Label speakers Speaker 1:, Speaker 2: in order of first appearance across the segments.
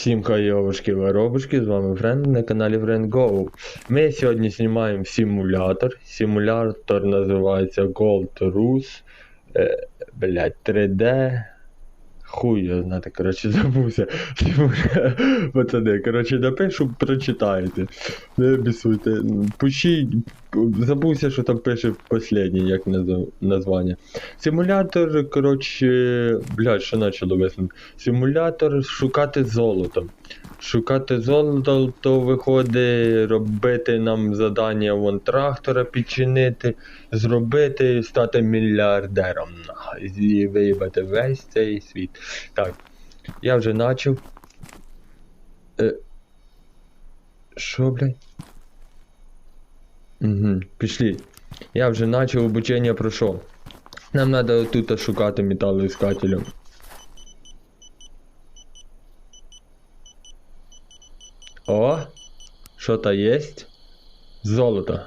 Speaker 1: Всім кайовочки воробушки, з вами Френд на каналі FriendGo. Ми сьогодні знімаємо симулятор. Симулятор називається Gold Rus. Е, блять, 3D. Хуй я знати, коротше, забувся. Пацани, коротше, напишу, прочитаєте. Не бісуйте. Пишіть, забувся, що там пише останнє, як назв- названня. Симулятор, коротше, блядь, що почало виснути? Симулятор шукати золото. Шукати золото, то виходить робити нам задання вон трактора підчинити, зробити, стати мільярдером і виїбати весь цей світ. Так, я вже почав. Е, що, блядь? Угу, пішли. Я вже почав обучення пройшов. Нам треба тут шукати металоіскателем. О, що-то есть? Золото.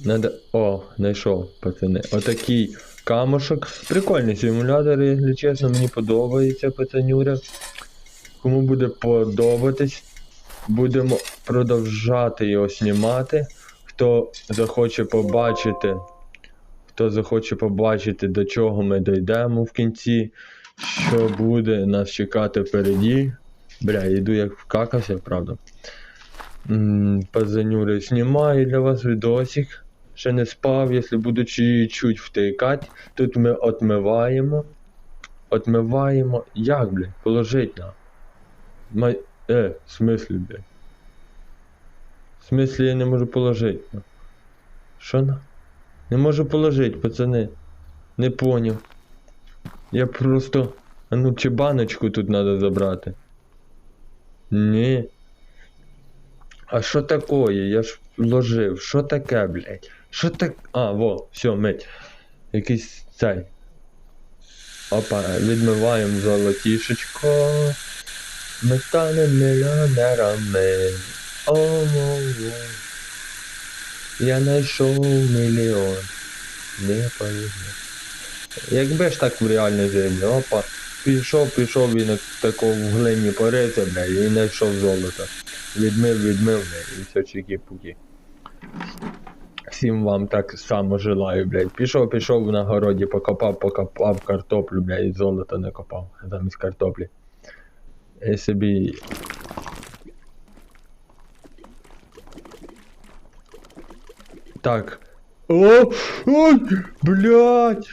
Speaker 1: Надо. О, знайшов, пацани. Отакий камушок. Прикольний симулятор, якщо чесно, мені подобається, пацанюря. Кому буде подобатись, будемо продовжати його знімати. Хто захоче побачити, хто захоче побачити, до чого ми дійдемо в кінці, що буде нас чекати впереді. Бля, йду як вкакався, правда. Пазанюри, знімаю для вас відосик. Ще не спав, якщо буду чуть-чуть втикати. Тут ми отмиваємо. Отмиваємо. Як, блядь, положить на. Май... Е, в смислі, блядь. В смислі я не можу положити. на? Що на? Не можу положити, пацани. Не поняв. Я просто. А ну чи баночку тут треба забрати? Ні. А що такое? Я ж вложив. Що таке, блядь? Що так. А, во, все, мить. Якийсь цей. Опа, відмиваємо золотішечко. Ми станемо мільйонерами. О-о-о. Я знайшов мільйон. Не повезло. Якби ж так в реальній землі, опа. Пішов, пішов він як тако в глині порити, бля, і знайшов золото. Відмив, відмив, бля, і все чики-пуки. Всім вам так само желаю, блядь. Пішов, пішов на городі, покопав, покопав картоплю, бля, і золото не копав замість картоплі. І собі. Так. О! Ой! Блядь!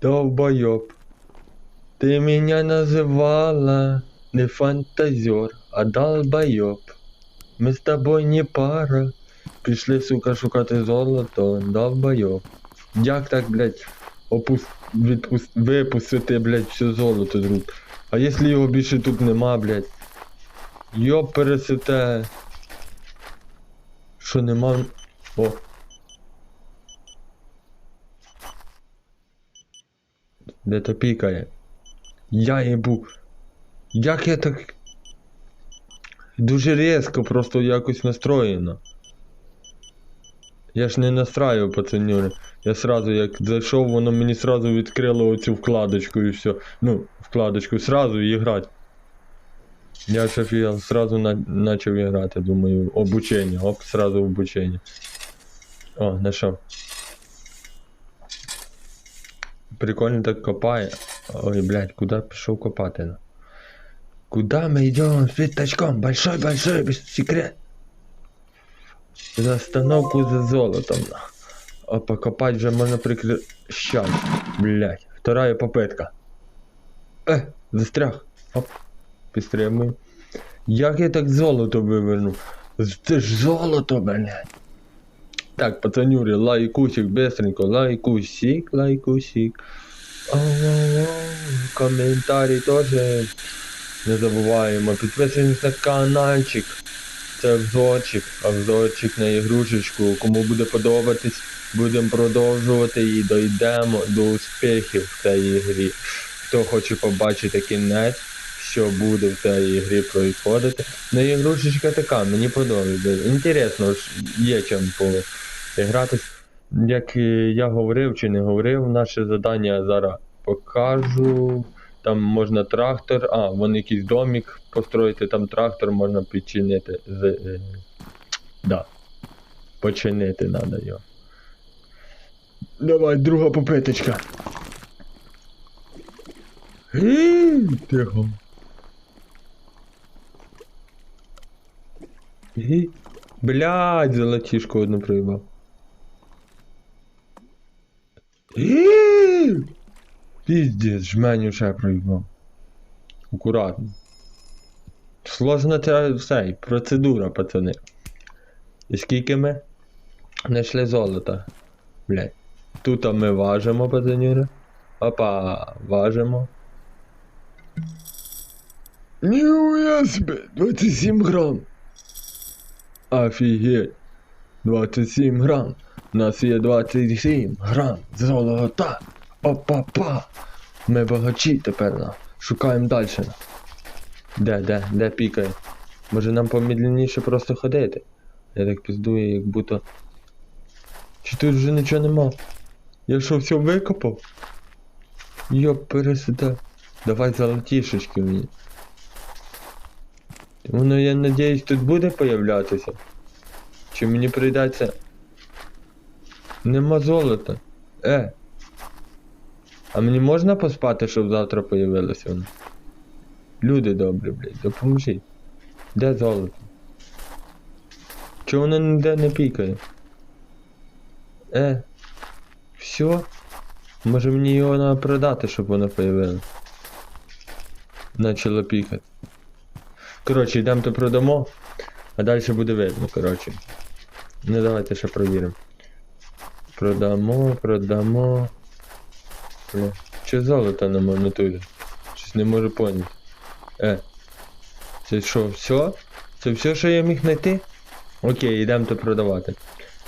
Speaker 1: Долбоёб. Ты меня называла не фантазер, а долбоёб. Мы с тобой не пара. Пішли, сука, шукати золото, долбоёб. Як так, блядь, опус... відпус... випустити, блядь, все золото з рук? А якщо його більше тут нема, блядь? Йоп пересете. Що нема. О. Де то пікає? Я їбу. Як я так. Дуже різко, просто якось настроєно. Я ж не настраював пацанюри. Я сразу як зайшов, воно мені сразу відкрило оцю вкладочку і все. Ну, вкладочку, сразу і грати. Я ж офігел, сразу на, начав грати, думаю, обучення, оп, сразу обучення. О, знайшов. Прикольно так копає. Ой, блядь, куда пішов копати? Куда мы идем с пятачком? Большой, большой, без секрет. За остановку за золотом. на. А покопать вже можна прекращать. Блять. Вторая попытка. Э, застряг. Оп. Підстрибуємо. Як я так золото вивернув? З- Це ж золото, блядь. Так, пацанюри, лайкусик, быстренько, лайкусик, лайкусик. Оу-оу-оу, Коментарі теж не забуваємо. Підписуємось на каналчик. Це обзорчик, обзорчик на ігрушечку. Кому буде подобатись, будемо продовжувати і дійдемо до успіхів в цій грі. Хто хоче побачити кінець, що буде в цій грі происходити. Ну ігрушечка така, мені подобається. Інтересно, є чим погратись. Як я говорив чи не говорив, наше завдання зараз покажу. Там можна трактор, а, вон якийсь домик построїти, там трактор можна підчинити. З, е, да. Починити треба його. Давай, друга попиточка. Тихо. Блядь, золотішку одну проїбав. Піздець, жменю ще проїбав. Акуратно. Сложна ця все, процедура, пацани. І скільки ми? Знайшли золото. Блядь. Тут ми важимо, пацанюри. Опа, важимо. Ніуя себе, 27 грам. Офігеть. 27 грам. У нас є 27 грам золота. Опа-па. Ми багачі тепер на. Шукаємо далі. Де, де, де пікає? Може нам помедленніше просто ходити? Я так піздую, як будто. Чи тут вже нічого нема? Я що, все викопав? Йоп, пересида. Давай золотішечки мені. Воно, я надіюсь, тут буде появлятися. Чи мені прийдеться. Нема золота. Е. А мені можна поспати, щоб завтра появилося воно? Люди добрі, блядь, допоможіть. Де золото? Чого воно ніде не пікає? Е. Все? Може мені його треба продати, щоб воно появилось? Начало пікати. Коротше, йдемо то продамо, а далі буде видно, коротше. Ну давайте ще провіримо. Продамо, продамо. Бля. Чи золото нема натурі? Щось не можу поняти. Е. Це що, все? Це все, що я міг знайти? Окей, йдемо то продавати.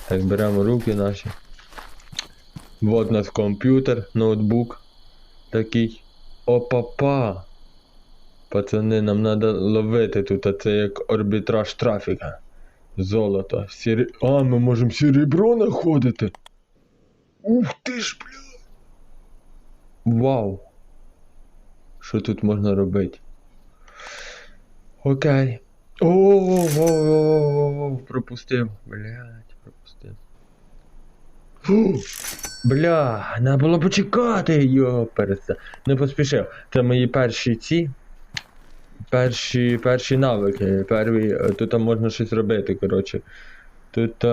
Speaker 1: Так, беремо руки наші. Вот у нас комп'ютер, ноутбук. Такий. Опа-па! Пацани, нам треба ловити тут, а це як арбітраж трафіка. Золото. Сері... А, ми можемо серебро знаходити. Ух ти ж, бля. Вау. Що тут можна робити? Окей. О, о, пропустив. Блять, пропустив. Фу. Бля, треба було почекати, йо, переста. Не поспішив. Це мої перші ці. Перші, перші навики. Перві, тут можна щось робити, коротше. Тут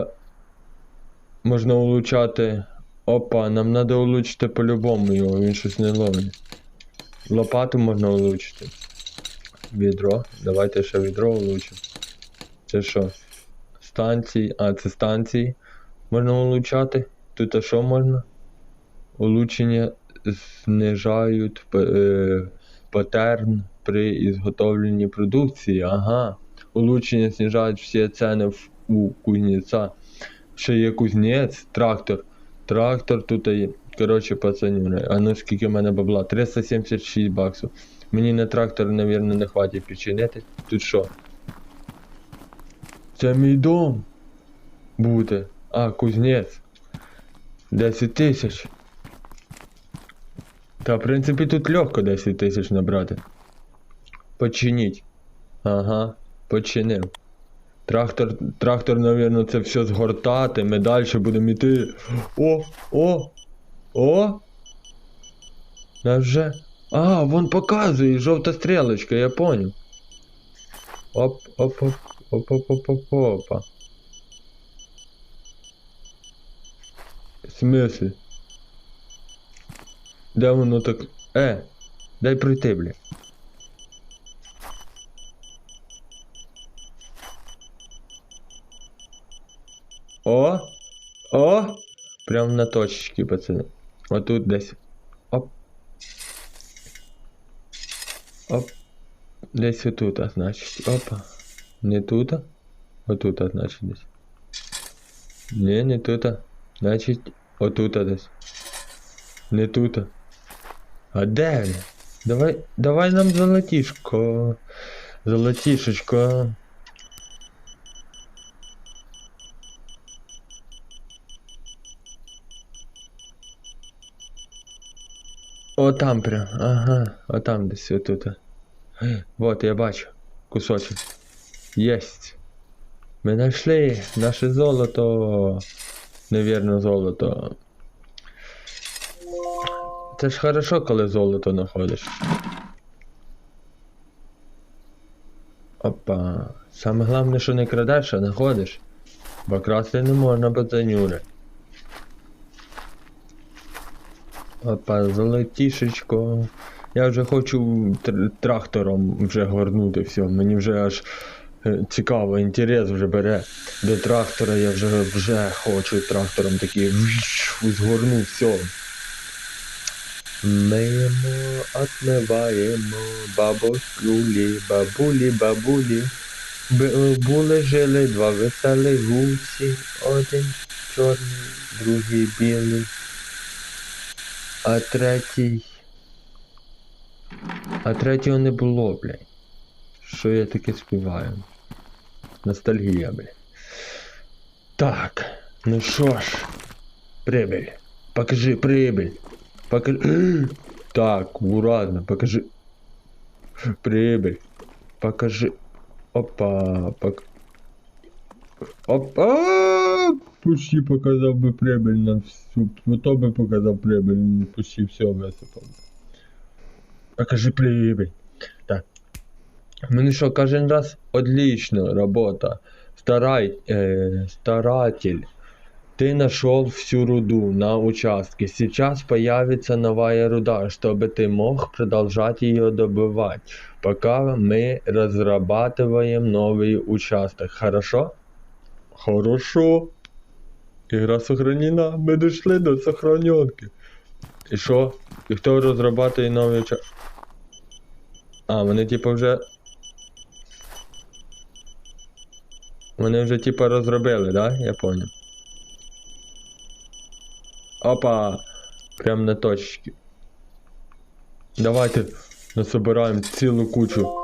Speaker 1: можна улучшати. Опа, нам треба улучшити по-любому його, він щось не ловить. Лопату можна улучшити. Відро. Давайте ще відро улучшимо. Це що? Станції. А, це станції. Можна улучшати. Тут а що можна? Улучшення знижають е, патерн при ізготовленні продукції. Ага. Улучшення знижають всі ціни у кузнеця. Ще є кузнець, трактор. Трактор тут є. Коротше, пацанюри. А ну скільки в мене бабла? 376 баксів. Мені на трактор, мабуть, не хватить підчинити. Тут що? Це мій дом. Буде. А, кузнець. 10 тисяч. Та, в принципі, тут легко 10 тисяч набрати. Починіть. Ага, починив. Трактор, трактор, напевно, це все згортати, ми далі будемо йти. О, о! О! Невже? А, вон показує, жовта стрілочка, я понял. Оп, оп, оп, оп, оп, оп, оп, опа. В? Де воно так. Е, дай пройти, бля. О! О! Прям на точечки, пацани. Отут десь. Оп. Оп. Десь отут, а значить. Опа. Не тут. а? Отут, а значить десь. Не, не тут. а. Значить, отут а десь. Не тут. а. А де? він? Давай, давай нам золотішко. Золотішечко. О, там прям. Ага, а там десь отут. Вот, я бачу. Кусочок. Єсть. Ми знайшли наше золото. Невірно, золото. Це ж хорошо, коли золото знаходиш. Опа. Саме головне, що не крадеш, а знаходиш. Бо красти не можна пацанюри. Опа, золотішечко. Я вже хочу тр- трактором вже горнути все. Мені вже аж е, цікаво, інтерес вже бере. До трактора я вже вже хочу трактором такий згорну все. Миємо, отмиваємо, бабулі, бабулі, бабулі. Були жили два веселі гусі, один чорний, другий білий, а третій. А третього не було, блядь. Що я таке співаю? Ностальгія, блядь. Так, ну що ж, прибыль. Покажи прибыль. Покажи. Так, аккуратно, покажи. Прибыль. Покажи. Опа, пок... Опа! Почти показав би прибыль на всю. Ну то би показав прибыль, почти все висипав. Покажи прибыль. Так. Ну що, кожен раз отлично робота. Старай, э, старатель. Ты нашел всю руду на участке. Сейчас появится новая руда, чтобы ты мог продолжать ее добывать, пока мы разрабатываем новый участок. Хорошо? Хорошо. Игра сохранена. Мы дошли до сохраненки. І що? І хто розрабатує новий участок? А, вони типу вже. Вони вже типу розробили, да? Я понял. Опа! Прям на точці. Давайте насобираємо цілу кучу.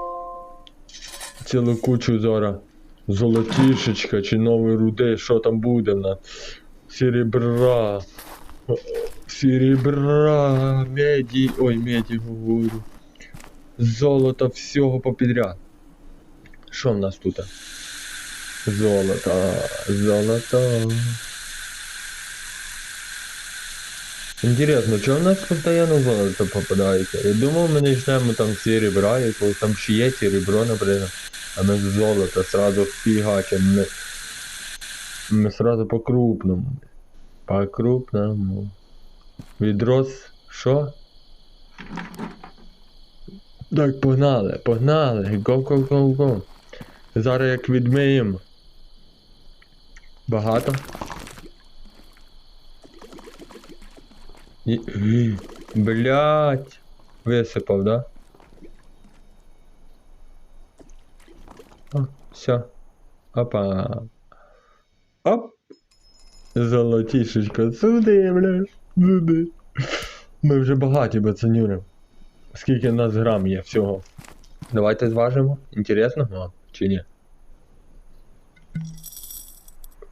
Speaker 1: Цілу кучу зараз. Золотішечка чи нової руди, що там буде в нас? Серебра. Серебра, меді. Ой, меді говорю. Золото всього попідряд. Що в нас тут? Золото, золото. Интересно, что у нас постоянно золото попадається? Я думав, ми почнемо там з серебра, якогось там ще є серебро, наприклад. А ми з золота сразу фігачимо. Ми, ми сразу по крупному. По крупному. Відрос. Що? Так, погнали, погнали. Го, го, го, го. Зараз як відмиємо. Багато. Блять. Висипав, да? О, все. Опа. Оп. Золотішечко. Сюди, блядь. Сюди. Ми вже багаті, пацанюри. Скільки нас грам є всього? Давайте зважимо. Інтересно вам чи ні?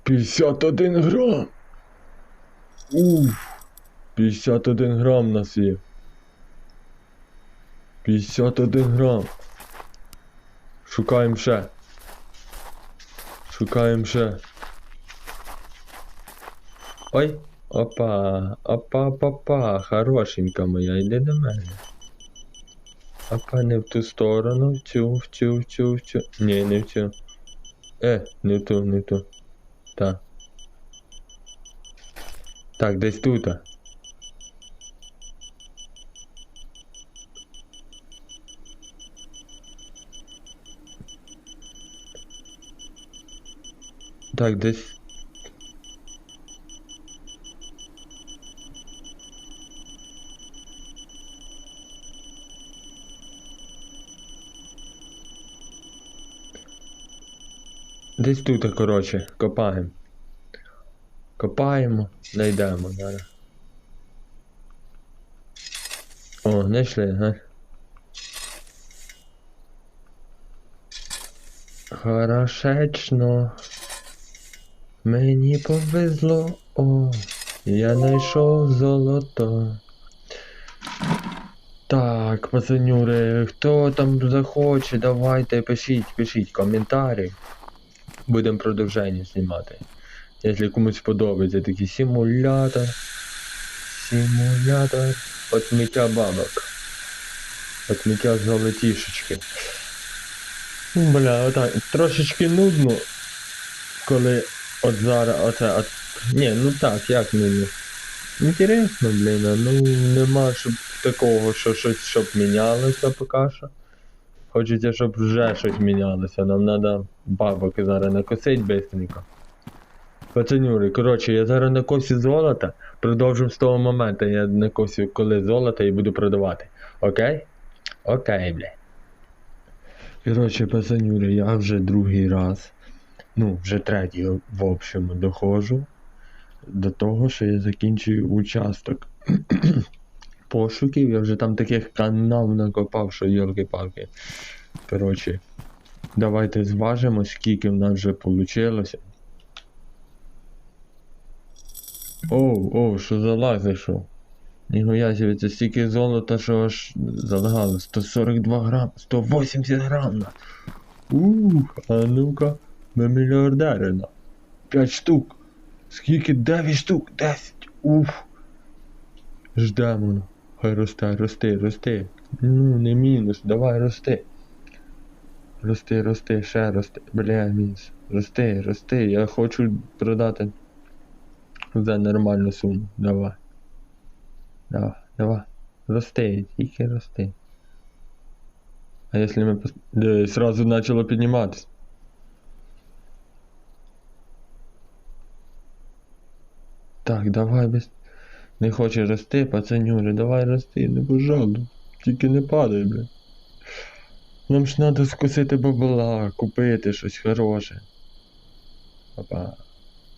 Speaker 1: 51 грам. Уф. 51 грам нас є. 51 грам. Шукаємо ще. Шукаємо ще. Ой. Опа. Опа, опа, Хорошенька моя, йди до мене. Опа, не в ту сторону, в цю, в цю, в цю, в цю. Ні, не в цю. Е, не ту, не ту. Так. Так, десь тут. Так, десь. Десь тут, коротше, копаємо. Копаємо, знайдемо зараз. О, знайшли, га? Хорошечно. Мені повезло, о, я знайшов золото. Так, пацанюри, хто там захоче, давайте пишіть, пишіть коментарі. Будемо продовження знімати. Якщо комусь подобається такий симулятор. Симулятор отмиття бабок. Отмиття золотішечки. Ну, Бля, отак. Трошечки нудно, коли от зараз оце от. Ні, ну так, як нудно. Інтересно, блін, ну нема щоб такого, що щось щоб мінялося поки що. Хочеться, щоб вже щось мінялося. Нам треба бабок зараз накосить бистренько. Пацанюри, коротше, я зараз накосю золото, продовжимо з того моменту. Я накосю коли золото і буду продавати. Окей? Окей, бля. Коротше, пацанюри, я вже другий раз, ну, вже третій, в общем, доходжу до того, що я закінчую участок пошуків. Я вже там таких канал накопав, що йолки-палки. Коротше, давайте зважимо, скільки в нас вже вийшло. Оу, оу, що за лаг зайшов? Ніхуя себе, це стільки золота, що аж залагало. 142 грам, 180 грам. Ух, а ну-ка, на. 5 штук. Скільки? 9 штук, 10. Уф. Ждемо. Хай росте, рости, рости. Ну, не мінус, давай рости. Рости, рости, ще рости. Бля, мінус. Рости, рости. Я хочу продати за нормальну суму. Давай. Давай, давай. Рости, тільки рости. А якщо ми. Де, сразу почало підніматися. Так, давай без. Не хоче рости, пацанюри, давай рости, не пожалуй. Тільки не падай, бля. Нам ж треба скусити бабла, купити щось хороше. Опа.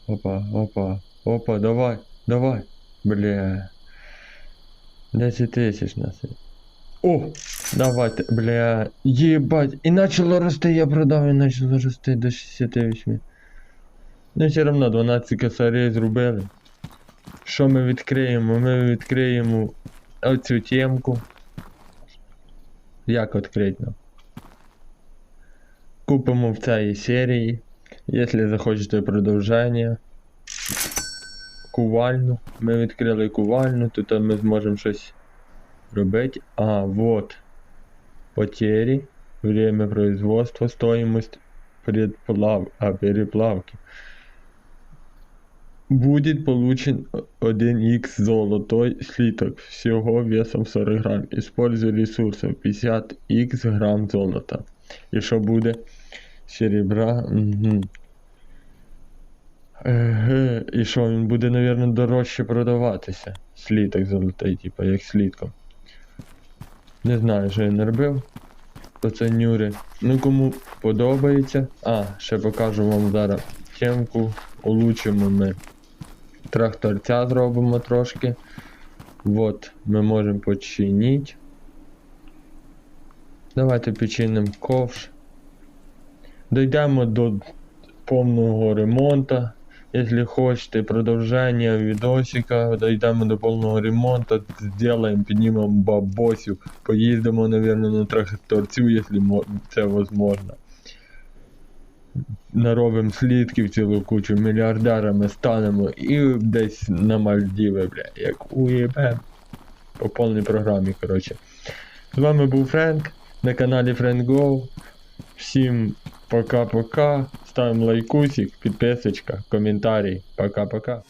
Speaker 1: Опа, опа, опа, давай, давай. Бля. 10 тисяч нас. О! Давайте, бля. Єбать. І почало рости, я продав і почало рости до 68. Ну все равно 12 косарей зробили. Що ми відкриємо? Ми відкриємо оцю темку. Як відкрити нам? Купимо в цій серії. Якщо захочете продовження. Кувальну. Ми відкрили кувальну, тут ми зможемо щось робити. А, вот. Потери. Время производства, стоимость предплав... а, переплавки. Будет получен 1х золотой слиток всего весом 40 грам. Используй ресурсов 50х грам золота. І що буде? Серебра. Угу. Еге, і що, він буде, мабуть, дорожче продаватися. Сліток золотий, типа, як слітком. Не знаю, що я не робив. Пацанюри. Ну кому подобається. А, ще покажу вам зараз темку. Улучшимо ми тракторця зробимо трошки. Вот, ми можемо починити. Давайте починимо ковш. Дійдемо до повного ремонту. Якщо хочете продовження відосика, дійдемо до повного ремонту, зробимо, піднімемо бабосів, поїздимо, мабуть, на тракторцю, якщо це можливо. Наробимо слідків цілу кучу, мільярдерами станемо і десь на Мальдіви, бля, як уєбем. По повній програмі, коротше. З вами був Френк на каналі Френк Всім пока-пока. Ставимо лайкусик, підписочка, коментарі. Пока-пока.